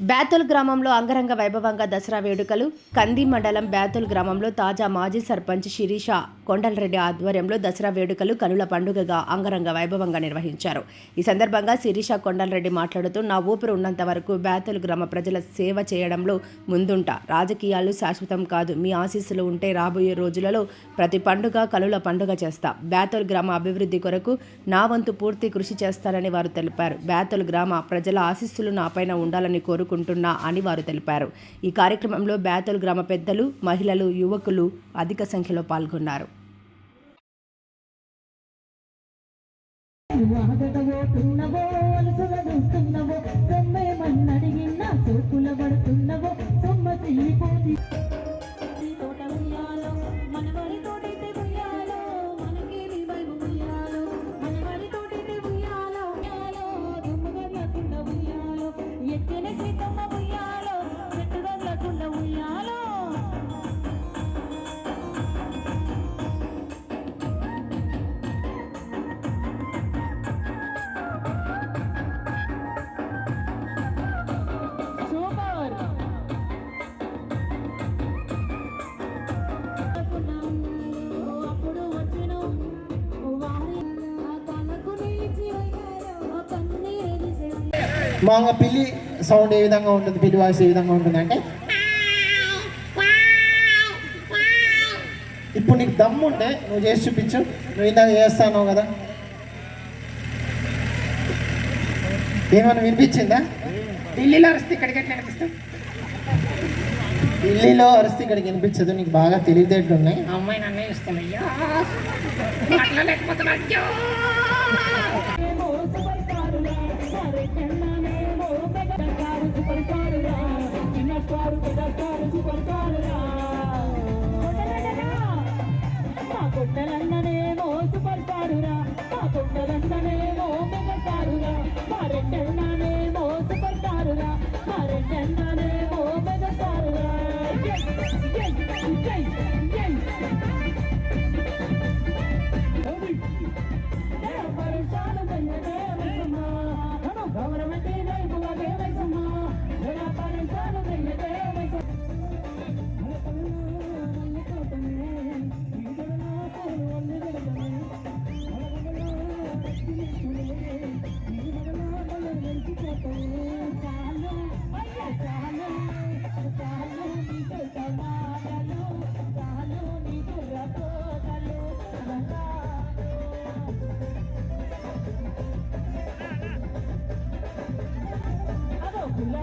బేతుల్ గ్రామంలో అంగరంగ వైభవంగా దసరా వేడుకలు. కంది మండలం బేతుల్ గ్రామంలో తాజా మాజీ సర్పంచ్ శిరీష కొండలరెడ్డి ఆధ్వర్యంలో దసరా వేడుకలు కనుల పండుగగా అంగరంగ వైభవంగా నిర్వహించారు. ఈ సందర్భంగా శిరీష కొండలరెడ్డి మాట్లాడుతూ నా ఊపిరి ఉన్నంత వరకు బేతుల్ గ్రామ ప్రజల సేవ చేయడంలో ముందుంటా. రాజకీయాలు శాశ్వతం కాదు. మీ ఆశీస్సులు ఉంటే రాబోయే రోజులలో ప్రతి పండుగ కనుల పండుగ చేస్తా. బేతుల్ గ్రామ అభివృద్ధి కొరకు నా వంతు పూర్తి కృషి చేస్తానని వారు తెలిపారు. బేతుల్ గ్రామ ప్రజల ఆశీస్సులు నాపైన ఉండాలని కోరుకుంటున్నా అని వారు తెలిపారు. ఈ కార్యక్రమంలో బేతుల్ గ్రామ పెద్దలు మహిళలు యువకులు అధిక సంఖ్యలో పాల్గొన్నారు. సొమ్మ మామూలుగా పిల్లి సౌండ్ ఏ విధంగా ఉంటుంది? పిల్లి వాయిస్ ఏ విధంగా ఉంటుంది అంటే? ఇప్పుడు నీకు దమ్ము ఉంటే నువ్వు చేసి చూపించు. నువ్వు ఇందాక చేస్తాను కదా. ఏమైనా వినిపించిందా? ఢిల్లీలో అరిస్తే ఇక్కడికి ఎట్లా అనిపిస్తాం ఢిల్లీలో అరిస్తే ఇక్కడికి వినిపించదు. నీకు బాగా తెలివితేటలు ఉన్నాయి అమ్మాయి నన్నే ఇస్తాను అయ్యా! చిన్న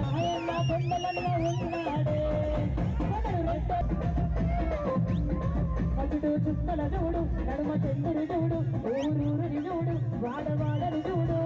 చూపిస్తా పాయన్న ఉన్నాడే కొడలు రెడ్డ పటుడు చుట్టల చూడు నడుమ చెందురు చూడు ఊరూరుని చూడు వాడవాడని చూడు.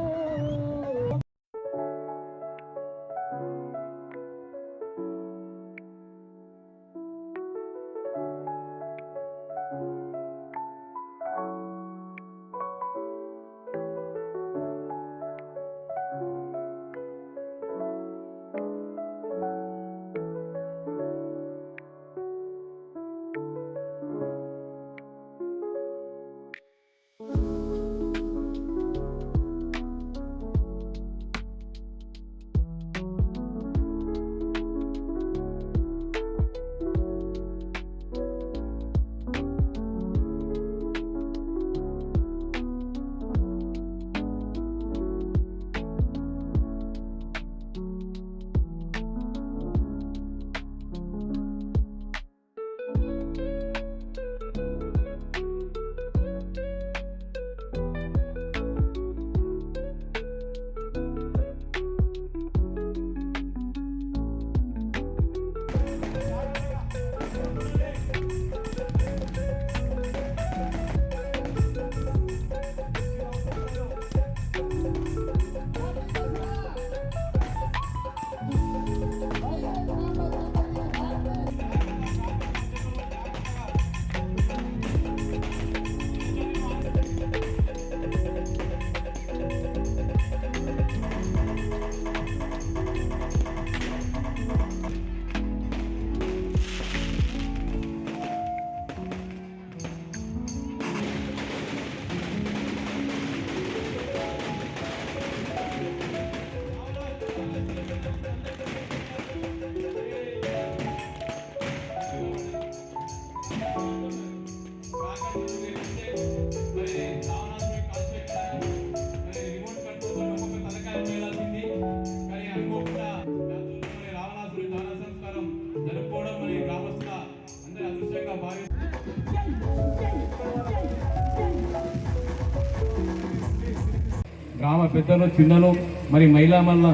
ఆమె పెద్దలు చిన్నలు మరి మహిళామల్ల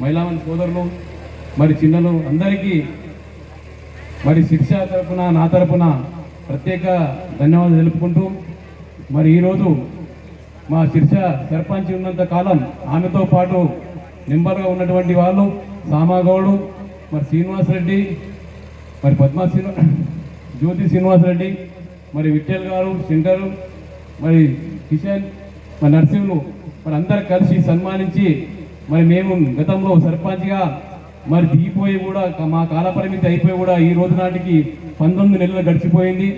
మహిళామల్ల సోదరులు మరి చిన్నలు అందరికీ మరి శిక్ష తరపున నా తరపున ప్రత్యేక ధన్యవాదాలు తెలుపుకుంటూ మరి ఈరోజు మా శిర్ష సర్పంచ్ ఉన్నంత కాలం ఆమెతో పాటు నెంబర్గా ఉన్నటువంటి వాళ్ళు సామాగౌడు మరి శ్రీనివాసరెడ్డి మరి పద్మా శ్రీను జ్యోతి శ్రీనివాసరెడ్డి మరి విఠల్ గారు శంకరు మరి కిషన్ మరి నర్సింహులు మరి అందరు కలిసి సన్మానించి మరి మేము గతంలో సర్పంచ్గా మరి దిగిపోయి కూడా మా కాలపరిమితి అయిపోయి కూడా ఈ రోజు నాటికి పంతొమ్మిది నెలలు గడిచిపోయింది.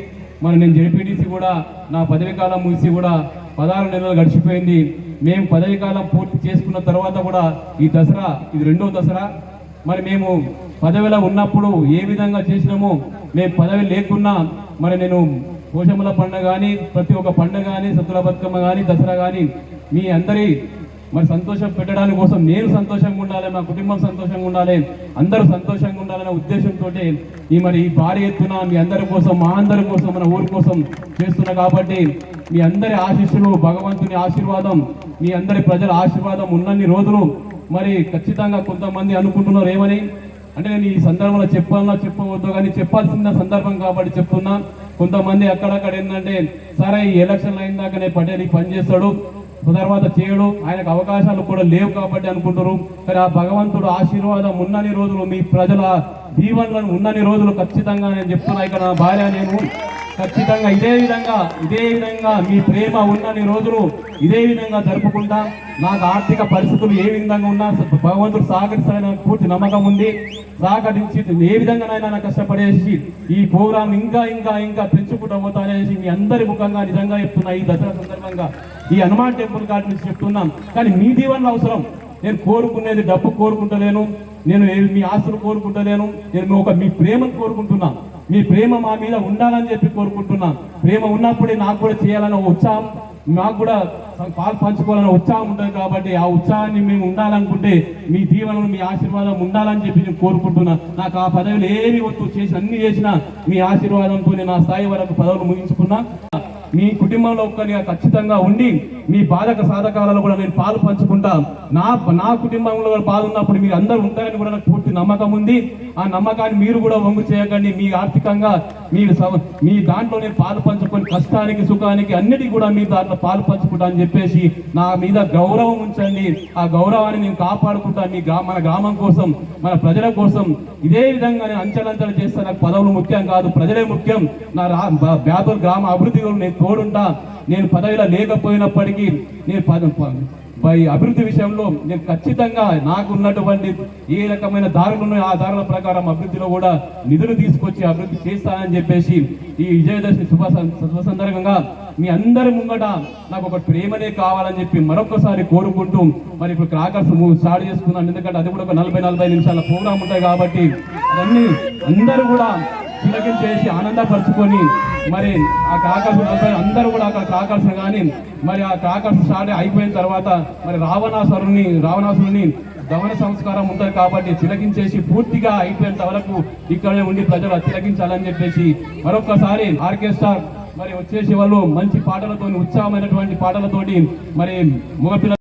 మరి నేను జడిపిడిసి కూడా నా పదవి కాలం ముగిసి కూడా పదహారు నెలలు గడిచిపోయింది. మేము పదవి కాలం పూర్తి చేసుకున్న తర్వాత కూడా ఈ దసరా ఇది రెండో దసరా. మరి మేము పదవిలో ఉన్నప్పుడు ఏ విధంగా చేసినామో మేము పదవి లేకున్నా మరి నేను పోషముల పండుగ కానీ ప్రతి ఒక్క పండుగ కానీ సత్తుల బతుకమ్మ కానీ దసరా కానీ మీ అందరి మరి సంతోషం పెట్టడానికి కోసం నేను సంతోషంగా ఉండాలి నా కుటుంబం సంతోషంగా ఉండాలి అందరూ సంతోషంగా ఉండాలనే ఉద్దేశంతో ఈ మరి ఈ భారీ ఎత్తున మీ అందరి కోసం మా అందరి కోసం మన ఊరి కోసం చేస్తున్నా కాబట్టి మీ అందరి ఆశీస్సులు భగవంతుని ఆశీర్వాదం మీ అందరి ప్రజల ఆశీర్వాదం ఉన్నన్ని రోజులు మరి ఖచ్చితంగా కొంతమంది అనుకుంటున్నారు ఏమని? అంటే నేను ఈ సందర్భంలో చెప్పాలన్నా చెప్పవద్దు కానీ చెప్పాల్సిన సందర్భం కాబట్టి చెప్తున్నా. కొంతమంది అక్కడక్కడ ఏంటంటే సరే ఈ ఎలక్షన్లు అయిన దాకానే పటేల్ పని చేస్తాడు తర్వాత చేయడు ఆయనకు అవకాశాలు కూడా లేవు కాబట్టి అనుకుంటారు మరి ఆ భగవంతుడు ఆశీర్వాదం ఉన్నని రోజులు మీ ప్రజల దీవెనలను ఉన్నని రోజులు ఖచ్చితంగా నేను చెప్తున్నా ఇక్కడ నా భార్య నేను. ఖచ్చితంగా ఇదే విధంగా ఇదే విధంగా మీ ప్రేమ ఉన్నని రోజులు ఇదే విధంగా జరుపుకుంటా. నాకు ఆర్థిక పరిస్థితులు ఏ విధంగా ఉన్నా భగవంతుడు సహకరిస్తాడని పూర్తి నమ్మకం ఉంది. సహకరించి ఏ విధంగానైనా కష్టపడేసి ఈ ప్రోగ్రాం ఇంకా ఇంకా ఇంకా పెంచుకుంటూ పోతానేసి మీ అందరి ముఖంగా నిజంగా చెప్తున్నా ఈ దసరా సందర్భంగా. ఈ హనుమాన్ టెంపుల్ కాడి నుంచి చెప్తున్నాం కానీ మీ దీవెనలు అవసరం. నేను కోరుకునేది డబ్బు కోరుకుంటలేను. నేను మీ ఆస్తులు కోరుకుంటలేను. నేను ఒక మీ ప్రేమను కోరుకుంటున్నా. మీ ప్రేమ మా మీద ఉండాలని చెప్పి కోరుకుంటున్నా. ప్రేమ ఉన్నప్పుడే నాకు కూడా చేయాలన్న ఉత్సాహం నాకు కూడా పాలు పంచుకోవాలన్న ఉత్సాహం ఉంటుంది కాబట్టి ఆ ఉత్సాహాన్ని మేము ఉండాలనుకుంటే మీ దీవెనలు మీ ఆశీర్వాదం ఉండాలని చెప్పి నేను కోరుకుంటున్నాను నాకు ఆ పదవులు ఏమి వద్దు. చేసి అన్ని చేసినా మీ ఆశీర్వాదంతో నా స్థాయి వరకు పదవులు ముగించుకున్నా. మీ కుటుంబంలో ఒక్కరిగా ఖచ్చితంగా ఉండి మీ బాధక సాధకాలలో కూడా నేను పాలు పంచుకుంటా. నా నా కుటుంబంలో కూడా పాలు ఉన్నప్పుడు మీరు అందరూ ఉంటారని కూడా నాకు పూర్తి నమ్మకం ఉంది. ఆ నమ్మకాన్ని మీరు కూడా వంగు చేయకండి. మీ ఆర్థికంగా మీ మీ దాంట్లో నేను పాలు పంచుకొని కష్టానికి సుఖానికి అన్నిటికీ కూడా మీ దాంట్లో పాలు పంచుకుంటా అని చెప్పేసి నా మీద గౌరవం ఉంచండి. ఆ గౌరవాన్ని నేను కాపాడుకుంటా మీ మన గ్రామం కోసం మన ప్రజల కోసం. ఇదే విధంగా నేను అంచెలంచెలు చేస్తే నాకు పదవులు ముఖ్యం కాదు. ప్రజలే ముఖ్యం. నా రా గ్రామ అభివృద్ధిలో నేను తోడుంటా నేను పదవిలో లేకపోయినప్పటికీ నేను పద పై అభివృద్ధి విషయంలో నేను ఖచ్చితంగా నాకు ఉన్నటువంటి ఏ రకమైన దారులు ఉన్నాయో ఆ దారుల ప్రకారం అభివృద్ధిలో కూడా నిధులు తీసుకొచ్చి అభివృద్ధి చేస్తానని చెప్పేసి ఈ విజయదశమి శుభ శుభ సందర్భంగా మీ అందరి ముంగట నాకు ఒక ప్రేమనే కావాలని చెప్పి మరొకసారి కోరుకుంటూ మరి ఇప్పుడు క్రాకర్స్ మూవ్ స్టార్ట్ చేసుకున్నాను ఎందుకంటే అది కూడా ఒక నలభై నలభై నిమిషాల ప్రోగ్రామ్ ఉంటాయి కాబట్టి అవన్నీ అందరూ కూడా తిలకించేసి ఆనందపరుచుకొని మరి ఆ కాకర్షణ అందరూ కూడా అక్కడ కాకర్షణ కానీ మరి ఆ కాకర్షణ స్టార్ట్ అయిపోయిన తర్వాత మరి రావణాసురుని రావణాసురుని దమన సంస్కారం ఉంటుంది కాబట్టి తిలకించేసి పూర్తిగా అయిపోయేంత వరకు ఇక్కడే ఉండి ప్రజలు తిలకించాలని చెప్పేసి మరొకసారి ఆర్కెస్ట్రా మరి వచ్చేసి వాళ్ళు మంచి పాటలతో ఉత్సాహమైనటువంటి పాటలతోటి మరి మగపిల్ల